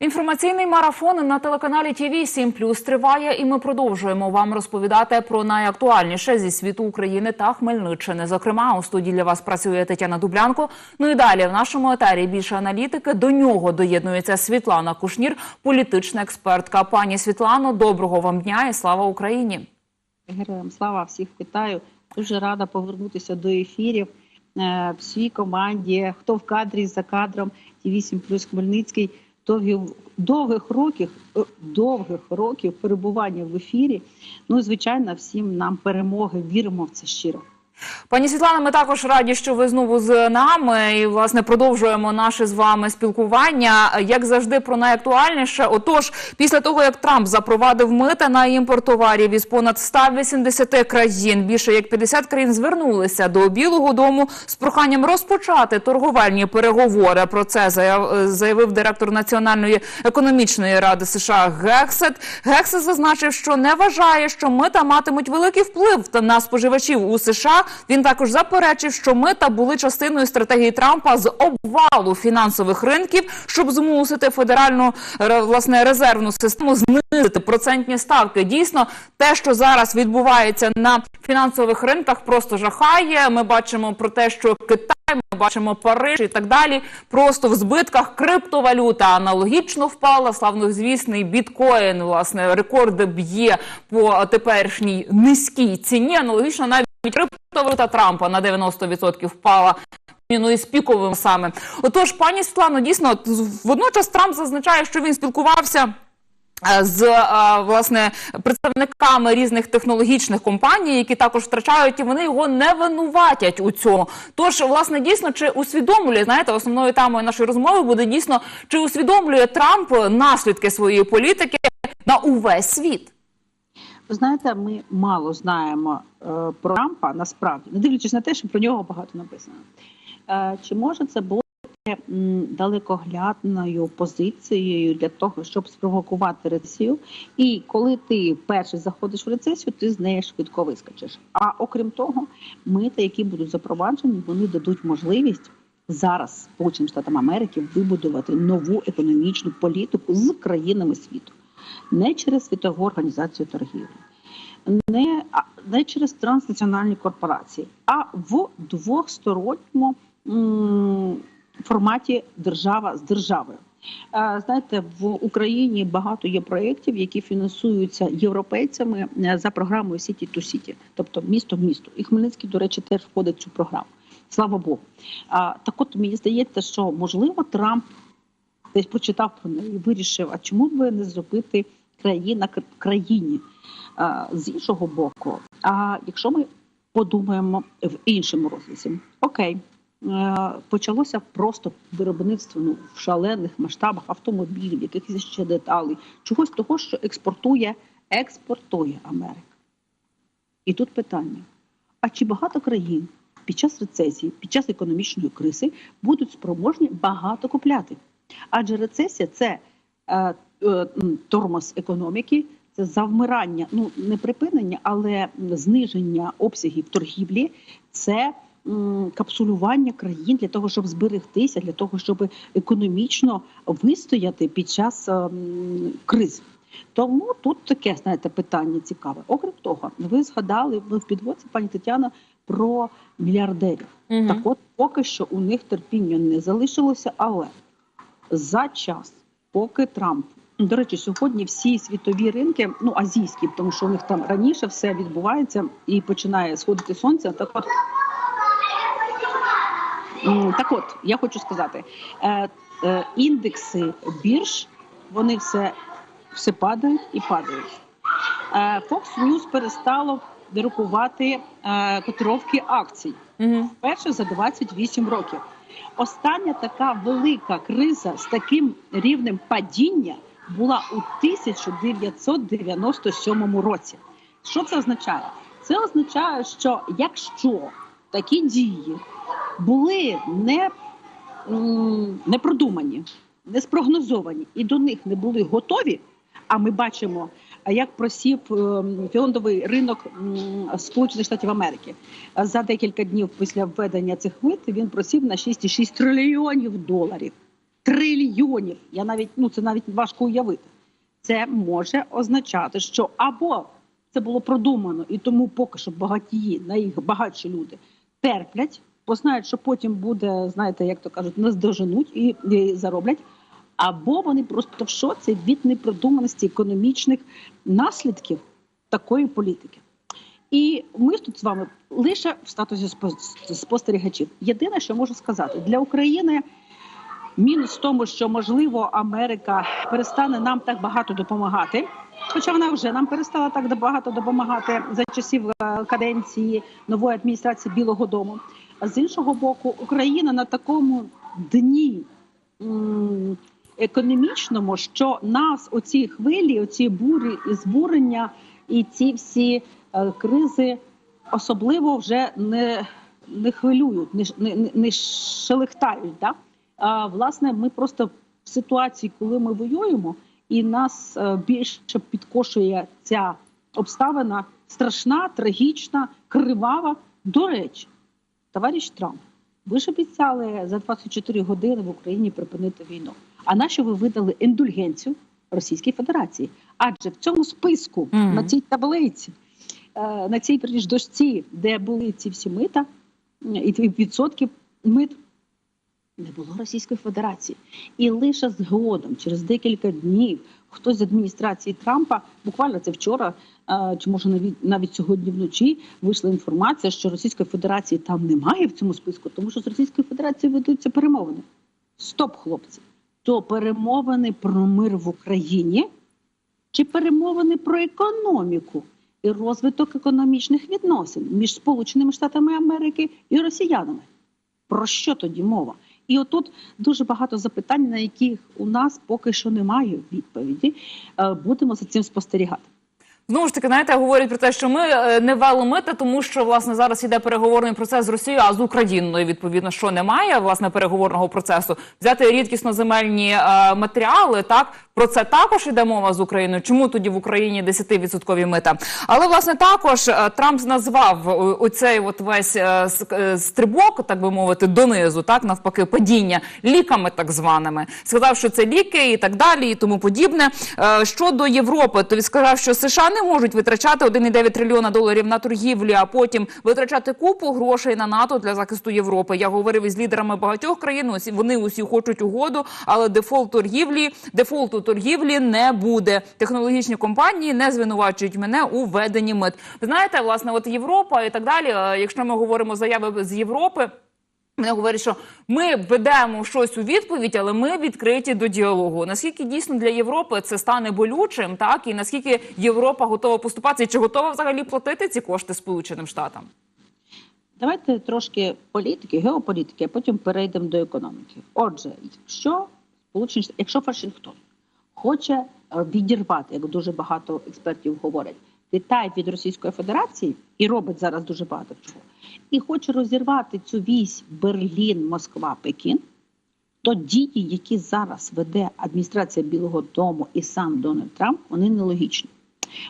Інформаційний марафон на телеканалі ТВ 7 Плюс триває, і ми продовжуємо вам розповідати про найактуальніше зі світу України та Хмельниччини. Зокрема, у студії для вас працює Тетяна Дублянко. Ну і далі в нашому етері більше аналітики. До нього доєднується Світлана Кушнір, політична експертка. Пані Світлано, доброго вам дня і слава Україні! Героям слава всіх вітаю. Дуже рада повернутися до ефірів е, всій команді. Хто в кадрі за кадром ті 8 плюс Хмельницький. Довгих, довгих років е, довгих років перебування в ефірі. Ну звичайно, всім нам перемоги. Віримо в це щиро. Пані Світлана, ми також раді, що ви знову з нами і власне продовжуємо наше з вами спілкування. Як завжди, про найактуальніше. Отож, після того як Трамп запровадив мита на імпорт товарів із понад 180 країн, більше як 50 країн звернулися до Білого Дому з проханням розпочати торговельні переговори. Про це заявив директор Національної економічної ради США Гексет. Гексет зазначив, що не вважає, що мита матимуть великий вплив на споживачів у США. Він також заперечив, що мита були частиною стратегії Трампа з обвалу фінансових ринків, щоб змусити федеральну власне резервну систему знизити процентні ставки. Дійсно, те, що зараз відбувається на фінансових ринках, просто жахає. Ми бачимо про те, що Китай. Ми бачимо Париж і так далі. Просто в збитках криптовалюта аналогічно впала. Славнозвісний біткоін, власне, рекорди б'є по теперішній низькій ціні. Аналогічно навіть криптовалюта Трампа на 90% впала. І з піковим саме. Отож, пані Світлано, дійсно, водночас Трамп зазначає, що він спілкувався. З власне представниками різних технологічних компаній, які також втрачають, і вони його не винуватять у цьому. Тож, власне, дійсно, чи усвідомлює знаєте, основною темою нашої розмови буде дійсно чи усвідомлює Трамп наслідки своєї політики на увесь світ? Знаєте, ми мало знаємо е, про Трампа насправді, не дивлячись на те, що про нього багато написано. Е, чи може це бути далекоглядною позицією для того, щоб спровокувати рецесію? І коли ти перший заходиш в рецесію, ти з неї швидко вискочиш. А окрім того, мити, які будуть запроваджені, вони дадуть можливість. Зараз Сполученим Штатам Америки вибудувати нову економічну політику з країнами світу не через світову організацію торгівлі, не не через транснаціональні корпорації, а в двохсторонньому форматі держава з державою. Знаєте, в Україні багато є проєктів, які фінансуються європейцями е, за програмою Сіті ту Сіті, тобто місто в місто. І Хмельницький, до речі, теж входить в цю програму. Слава Богу. Так, от мені здається, що можливо Трамп десь прочитав про неї і вирішив, а чому б не зробити країна країні з іншого боку? А якщо ми подумаємо в іншому розрізі, окей. Е, почалося просто виробництво ну, в шалених масштабах автомобілів, якихось ще деталей, чогось того, що експортує, експортує Америка. І тут питання: а чи багато країн під час рецесії, під час економічної кризи будуть спроможні багато купляти? Адже рецесія це тормоз економіки, це завмирання, ну не припинення, але зниження обсягів торгівлі, це капсулювання країн для того, щоб зберегтися, для того, щоб економічно вистояти під час е, криз. Тому тут таке знаєте питання цікаве. Окрім того, ви згадали ви в підводці, пані Тетяна, про мільярдерів. Угу. Так, от поки що у них терпіння не залишилося, але за час, поки Трамп до речі, сьогодні всі світові ринки, ну азійські, тому що у них там раніше все відбувається і починає сходити сонце. Так от так, от я хочу сказати, е, е, індекси бірж вони все все падають і падають. Е, Fox News перестало друкувати котировки акцій угу. перше за 28 років. Остання така велика криза з таким рівнем падіння була у 1997 році. Що це означає? Це означає, що якщо такі дії були не, не продумані, не спрогнозовані і до них не були готові, а ми бачимо як просів ем, фондовий ринок Сполучених Штатів Америки за декілька днів після введення цих мит він просів на 6,6 трильйонів доларів. трильйонів. Я навіть ну це навіть важко уявити. Це може означати, що або це було продумано, і тому поки що багатії, найбагатші люди терплять, бо знають, що потім буде, знаєте, як то кажуть, наздоженуть і, і зароблять. Або вони просто в шоці від непродуманості економічних наслідків такої політики. І ми тут з вами лише в статусі спо- спостерігачів. Єдине, що можу сказати, для України мінус в тому, що можливо Америка перестане нам так багато допомагати. Хоча вона вже нам перестала так багато допомагати за часів е, каденції нової адміністрації Білого Дому. А з іншого боку, Україна на такому дні економічному, що нас оці хвилі, оці бурі і збурення, і ці всі е, кризи особливо вже не, не хвилюють, не, не- не шелехтають. Да? А, власне, ми просто в ситуації, коли ми воюємо, і нас е, більше підкошує ця обставина страшна, трагічна, кривава. До речі, товариш Трамп, ви ж обіцяли за 24 години в Україні припинити війну. А нащо ви видали індульгенцію Російській Федерації? Адже в цьому списку Мгм. на цій таблиці, е, на цій дошці, де були ці всі мита і відсотки мит, не було Російської Федерації. І лише згодом, через декілька днів, хтось з адміністрації Трампа, буквально це вчора, е, чи може навіть навіть сьогодні вночі, вийшла інформація, що Російської Федерації там немає в цьому списку, тому що з Російською Федерацією ведуться перемовини. Стоп, хлопці! То перемовини про мир в Україні чи перемовини про економіку і розвиток економічних відносин між Сполученими Штатами Америки і росіянами? Про що тоді мова? І отут дуже багато запитань, на яких у нас поки що немає відповіді. Е, Будемо за цим спостерігати. Знову ж таки, знаєте, говорять про те, що ми е, не вели мита, тому що власне зараз іде переговорний процес з Росією, а з Україною відповідно, що немає власне переговорного процесу. Взяти рідкісно земельні е, матеріали. Так про це також іде мова з Україною. Чому тоді в Україні 10% мита? Але власне також е, Трамп назвав е, оцей от весь е, стрибок, так би мовити, донизу, так навпаки, падіння ліками, так званими. Сказав, що це ліки і так далі, і тому подібне. Щодо Європи, то він сказав, що США не можуть витрачати 1,9 трильйона доларів на торгівлю, а потім витрачати купу грошей на НАТО для захисту Європи. Я говорив із лідерами багатьох країн. Вони усі хочуть угоду, але дефолт торгівлі, дефолту торгівлі не буде. Технологічні компанії не звинувачують мене у введенні мит. Знаєте, власне, от Європа і так далі. е, Якщо ми говоримо заяви з Європи. Вони говорять, що ми ведемо щось у відповідь, але ми відкриті до діалогу. Наскільки дійсно для Європи це стане болючим, так і наскільки Європа готова поступатися, і чи готова взагалі платити ці кошти Сполученим Штатам? Давайте трошки політики, геополітики, а потім перейдемо до економіки. Отже, якщо Сполучені Штати, якщо Вашингтон хоче е, відірвати, як дуже багато експертів говорять, Китай від Російської Федерації і робить зараз дуже багато чого, і хоче розірвати цю вісь Берлін, Москва, Пекін, то дії, які зараз веде адміністрація Білого Дому і сам Дональд Трамп, вони нелогічні.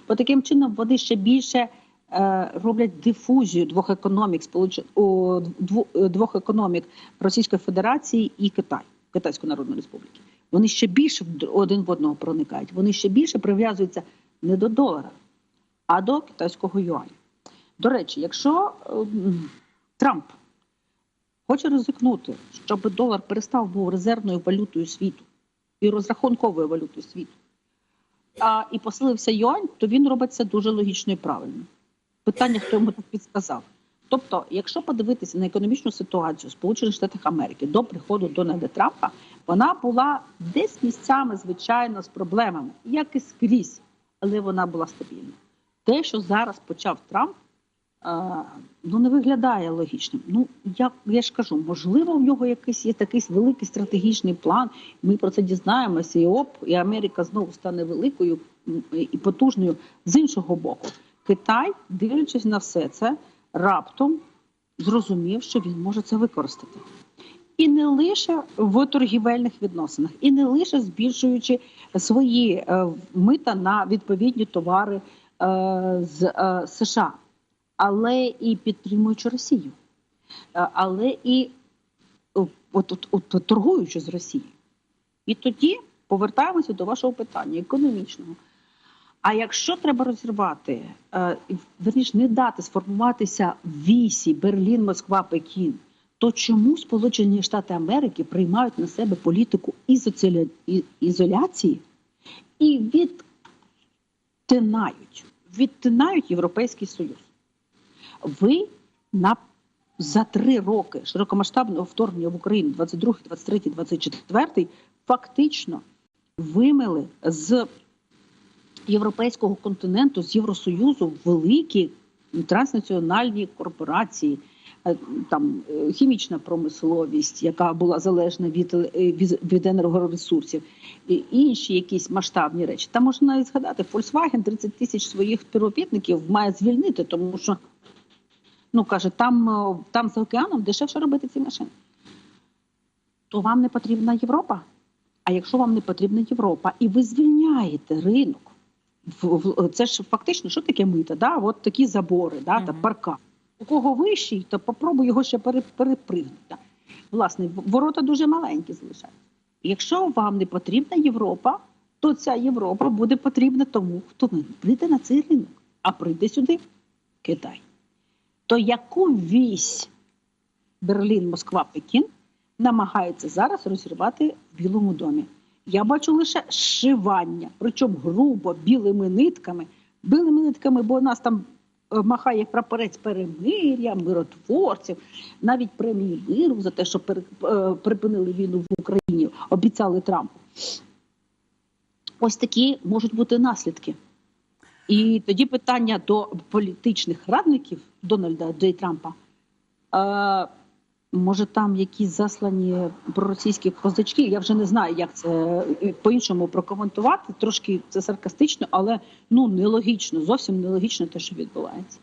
Бо таким чином вони ще більше е, роблять дифузію двох економік сполучен... о, е, двох економік Російської Федерації і Китай, Китайської Народної Республіки. Вони ще більше один в одного проникають. Вони ще більше прив'язуються не до долара, а до китайського юаня. До речі, якщо ем, Трамп хоче ризикнути, щоб долар перестав був резервною валютою світу і розрахунковою валютою світу, а, і посилився юань, то він робить це дуже логічно і правильно. Питання, хто йому так підсказав. Тобто, якщо подивитися на економічну ситуацію Сполучених Штатах Америки до приходу Дональда Трампа, вона була десь місцями, звичайно, з проблемами, як і скрізь, але вона була стабільна. Те, що зараз почав Трамп, ну не виглядає логічним. Ну я, я ж кажу, можливо, в нього якийсь є такий великий стратегічний план. Ми про це дізнаємося, і оп, і Америка знову стане великою і потужною. З іншого боку, Китай, дивлячись на все це, раптом зрозумів, що він може це використати. І не лише в торгівельних відносинах, і не лише збільшуючи свої е, мита на відповідні товари е, з е, США, але і підтримуючи Росію, але і от, от, от, торгуючи з Росією. І тоді повертаємося до вашого питання економічного. А якщо треба розірвати, е, верніше не дати сформуватися вісі Берлін, Москва, Пекін, то чому Сполучені Штати Америки приймають на себе політику ізоляції і відтинають, відтинають Європейський Союз? Ви на за три роки широкомасштабного вторгнення в Україну 22, 23, 24 фактично вимили з європейського континенту, з Євросоюзу великі транснаціональні корпорації, е, там е, хімічна промисловість, яка була залежна від, е, від, від енергоресурсів, і інші якісь масштабні речі. Там можна навіть згадати, Volkswagen 30 тисяч своїх співробітників має звільнити, тому що ну каже, там, там за океаном дешевше робити ці машини. То вам не потрібна Європа. А якщо вам не потрібна Європа, і ви звільняєте ринок, це ж фактично, що таке мита? Да? От такі забори, да, та парка. У кого вищий, то попробуй його ще перепригнути. Власне, ворота дуже маленькі залишаються. Якщо вам не потрібна Європа, то ця Європа буде потрібна тому, хто прийде на цей ринок, а прийде сюди Китай. То яку вісь Берлін, Москва, Пекін намагаються зараз розірвати в Білому домі? Я бачу лише зшивання, причому грубо, білими нитками. Білими нитками, бо нас там е, махає прапорець перемир'я, миротворців, навіть премії миру за те, що е, припинили війну в Україні, обіцяли Трампу. Ось такі можуть бути наслідки. І тоді питання до політичних радників Дональда Джей Трампа. Може, там якісь заслані проросійські козачки? Я вже не знаю, як це е, по-іншому прокоментувати. Трошки це саркастично, але ну нелогічно, зовсім нелогічно те, що відбувається.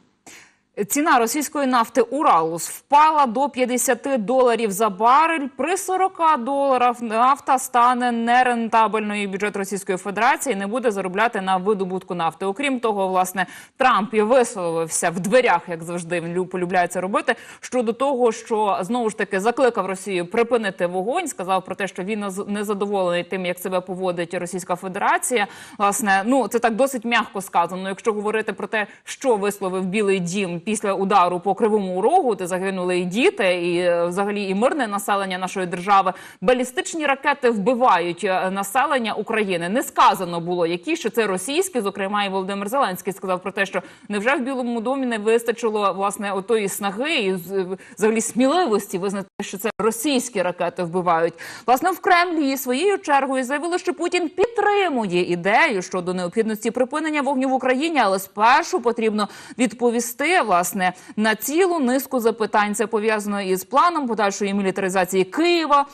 Ціна російської нафти Уралус впала до 50 доларів за барель. При 40 доларах нафта стане нерентабельною. Бюджет Російської Федерації не буде заробляти на видобутку нафти. Окрім того, власне, Трамп і висловився в дверях, як завжди він полюбляє це робити. Щодо того, що знову ж таки закликав Росію припинити вогонь, сказав про те, що він наз- незадоволений тим, як себе поводить Російська Федерація. Власне, ну це так досить м'яко сказано. Якщо говорити про те, що висловив Білий Дім після удару по кривому рогу, де загинули і діти, і е, взагалі і мирне населення нашої держави. Балістичні ракети вбивають е, населення України. Не сказано було, які що це російські. Зокрема, і Володимир Зеленський сказав про те, що невже в Білому домі не вистачило власне отої снаги і з- взагалі сміливості визнати, що це російські ракети вбивають. Власне в Кремлі своєю чергою заявили, що Путін підтримує ідею щодо необхідності припинення вогню в Україні, але спершу потрібно відповісти власне на цілу низку запитань. Це пов'язано із планом подальшої мілітаризації Києва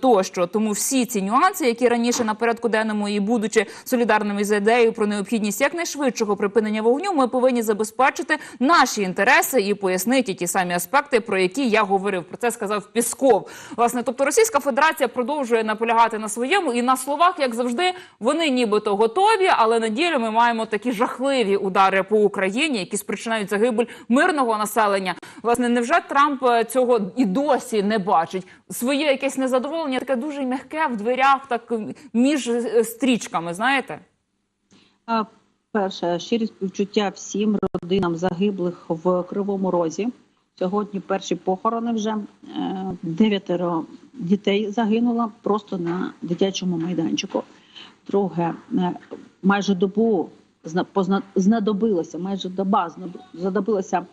тощо. Тому всі ці нюанси, які раніше на порядку денному і будучи солідарними з ідеєю про необхідність якнайшвидшого припинення вогню, ми повинні забезпечити наші інтереси і пояснити ті самі аспекти, про які я говорив. Про це сказав Пісков. Власне, тобто Російська Федерація продовжує наполягати на своєму, і на словах, як завжди, вони нібито готові, але на ділі ми маємо такі жахливі удари по Україні, які спричинають загибель мирного населення. Власне, невже Трамп е, цього і досі не бачить? Своє якесь незадоволення, таке дуже м'яке в дверях, так між е, стрічками, знаєте? Перше, щирі співчуття всім родинам загиблих в Кривому Розі. Сьогодні перші похорони вже Е, дев'ятеро дітей загинуло просто на дитячому майданчику. Друге, е, майже добу знадобилося, майже доба знадобилося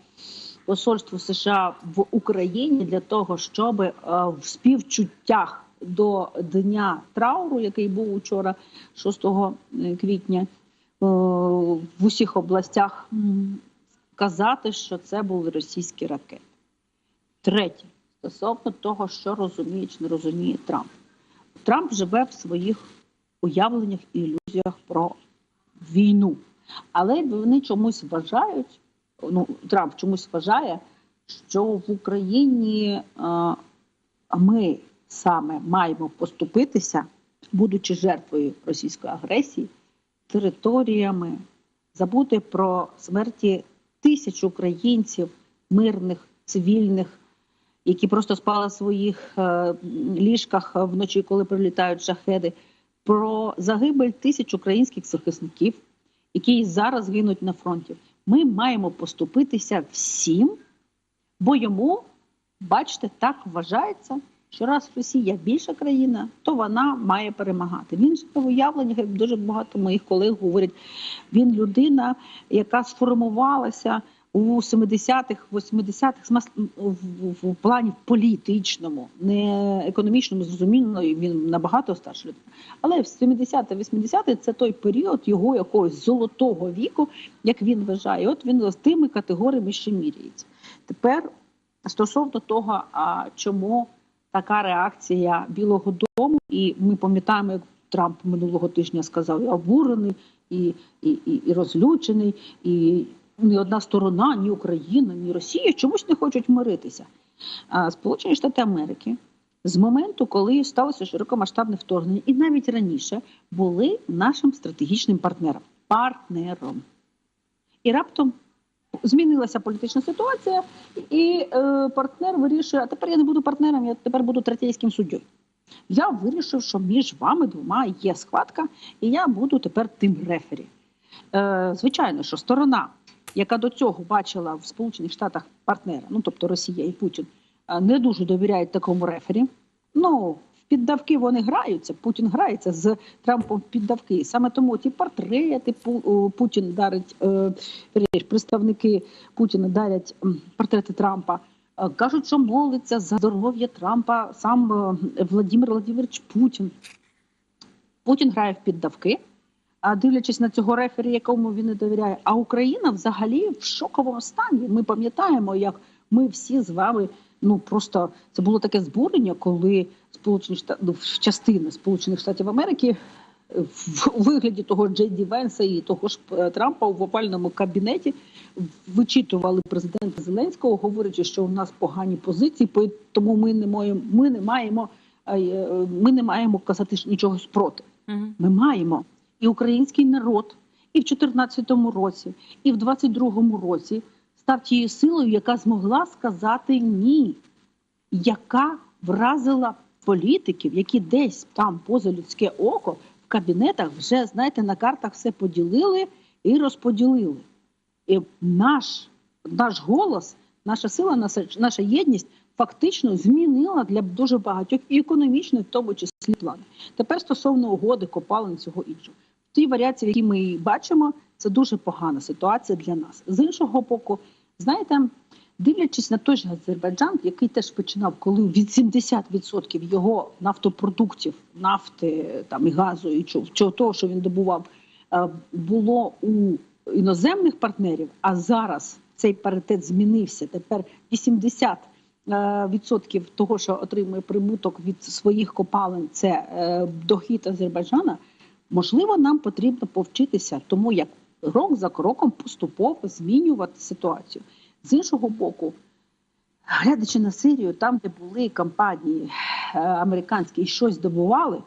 посольству США в Україні для того, щоб е, в співчуттях до дня трауру, який був учора, 6 квітня, е, в усіх областях казати, що це були російські ракети. Третє, стосовно того, що розуміє чи не розуміє Трамп. Трамп живе в своїх уявленнях і ілюзіях про війну. Але вони чомусь вважають, ну Трамп чомусь вважає, що в Україні е, ми саме маємо поступитися, будучи жертвою російської агресії, територіями, забути про смерті тисяч українців, мирних, цивільних, які просто спали в своїх е, ліжках вночі, коли прилітають шахеди, про загибель тисяч українських захисників, які зараз гинуть на фронті. Ми маємо поступитися всім, бо йому, бачите, так вважається, що раз Росія більша країна, то вона має перемагати. Він же в уявленнях, як дуже багато моїх колег говорять, він людина, яка сформувалася у 70-х, 80-х смас- в, плані політичному, не економічному, зрозуміло, він набагато старший людина. Але в 70-ті, 80-ті це той період його якогось золотого віку, як він вважає. От він з тими категоріями ще міряється. Тепер стосовно того, а чому така реакція Білого Дому, і ми пам'ятаємо, як Трамп минулого тижня сказав, і обурений, і, і, і, і розлючений, і ні одна сторона, ні Україна, ні Росія чомусь не хочуть миритися. Сполучені Штати Америки з моменту, коли сталося широкомасштабне вторгнення, і навіть раніше були нашим стратегічним партнером. Партнером. І раптом змінилася політична ситуація, і е, партнер вирішує: а тепер я не буду партнером, я тепер буду третейським суддєю. Я вирішив, що між вами двома є схватка, і я буду тепер тим рефері. Е, звичайно, що сторона, яка до цього бачила в Сполучених Штатах партнера, ну тобто Росія і Путін, е, не дуже довіряють такому рефері. Ну, в піддавки вони граються. Путін грається з Трампом піддавки. Саме тому ті портрети Путін дарить, е, представники Путіна дарять портрети Трампа. Е, Кажуть, що молиться за здоров'я Трампа сам е, Владимир Владимирович Путін. Путін грає в піддавки, дивлячись на цього рефері, якому він не довіряє. А Україна взагалі в шоковому стані. Ми пам'ятаємо, як ми всі з вами. Ну просто це було таке збурення, коли Сполучені Штати ну, частина Сполучених Штатів Америки е, в вигляді того Джей Ді Венса і того ж е, Трампа в овальному кабінеті вичитували президента Зеленського, говорячи, що у нас погані позиції, по- тому ми не маємо, ми не маємо, е, ми не маємо казати нічого спроти. Ми маємо і український народ, і в 2014 році, і в 2022 році став тією силою, яка змогла сказати ні, яка вразила політиків, які десь там поза людське око в кабінетах вже знаєте на картах все поділили і розподілили. І наш, наш голос, наша сила, наша, наша єдність фактично змінила для дуже багатьох і економічно, в тому числі плани. Тепер стосовно угоди, копалин цього іншого. В тій варіації, в якій ми бачимо, це дуже погана ситуація для нас. З іншого боку, знаєте, дивлячись на той же Азербайджан, який теж починав, коли 80% його нафтопродуктів, нафти там і газу, і чого, того, що він добував, е, було у іноземних партнерів. А зараз цей паритет змінився. Тепер 80 е, відсотків того, що отримує прибуток від своїх копалин, це е, дохід Азербайджана. Можливо, нам потрібно повчитися, тому як крок за кроком поступово змінювати ситуацію. З іншого боку, глядячи на Сирію, там, де були компанії е, американські і щось добували,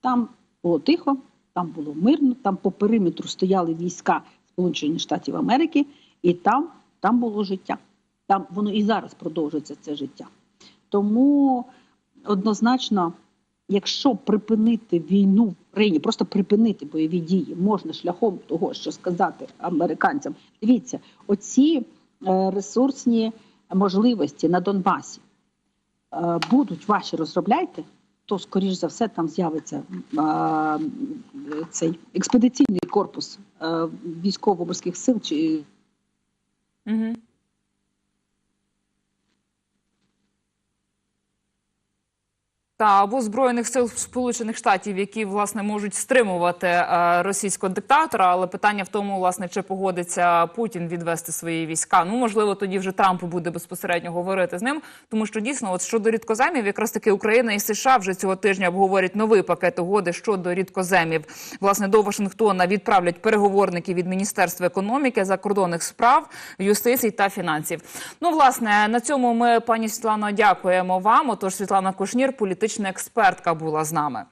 там було тихо, там було мирно, там по периметру стояли війська Сполучених Штатів Америки, і там, там було життя. Там воно і зараз продовжується це життя. Тому однозначно, якщо припинити війну в Україні, просто припинити бойові дії можна шляхом того, що сказати американцям, дивіться, оці е, ресурсні можливості на Донбасі е, будуть ваші розробляйте, то скоріш за все там з'явиться е, цей експедиційний корпус е, військово-морських сил чи Мгм. Та або збройних сил Сполучених Штатів, які власне можуть стримувати е, російського диктатора. Але питання в тому, власне, чи погодиться Путін відвести свої війська. Ну можливо, тоді вже Трампу буде безпосередньо говорити з ним, тому що дійсно, от щодо рідкоземів, якраз таки Україна і США вже цього тижня обговорять новий пакет угоди щодо рідкоземів. Власне до Вашингтона відправлять переговорників від Міністерства економіки, закордонних справ, юстиції та фінансів. Ну, власне, на цьому ми, пані Світлано, дякуємо вам. Отож, Світлана Кушнір, політична експертка, була з нами.